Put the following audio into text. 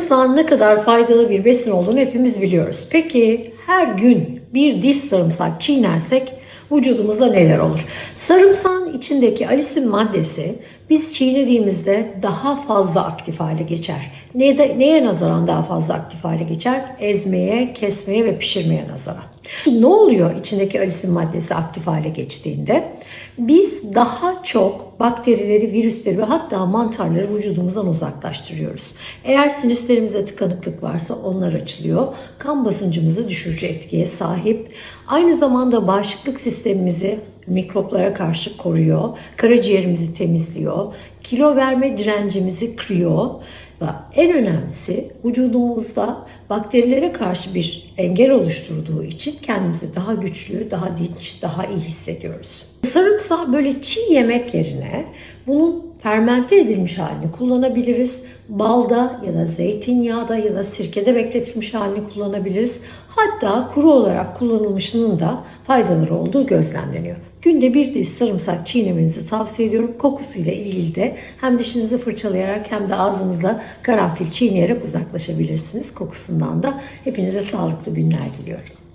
Sarımsağın ne kadar faydalı bir besin olduğunu hepimiz biliyoruz. Peki her gün bir diş sarımsak çiğnersek vücudumuzda neler olur? Sarımsağın içindeki alisin maddesi biz çiğnediğimizde daha fazla aktif hale geçer. Neye, neye nazaran daha fazla aktif hale geçer? Ezmeye, kesmeye ve pişirmeye nazaran. Ne oluyor içindeki alisin maddesi aktif hale geçtiğinde? Biz daha çok bakterileri, virüsleri ve hatta mantarları vücudumuzdan uzaklaştırıyoruz. Eğer sinüslerimize tıkanıklık varsa onlar açılıyor. Kan basıncımızı düşürücü etkiye sahip. Aynı zamanda bağışıklık sistemimizi mikroplara karşı koruyor. Karaciğerimizi temizliyor. Kilo verme direncimizi kırıyor. Ve en önemlisi vücudumuzda bakterilere karşı bir engel oluşturduğu için kendimizi daha güçlü, daha dinç, daha iyi hissediyoruz. Sarımsağı böyle çiğ yemek yerine bunun fermente edilmiş halini kullanabiliriz. Balda ya da zeytinyağda ya da sirkede bekletilmiş halini kullanabiliriz. Hatta kuru olarak kullanılmışının da faydaları olduğu gözlemleniyor. Günde bir diş sarımsak çiğnemenizi tavsiye ediyorum. Kokusuyla ilgili de hem dişinizi fırçalayarak hem de ağzınızla karanfil çiğneyerek uzaklaşabilirsiniz kokusundan da. Hepinize sağlıklı günler diliyorum.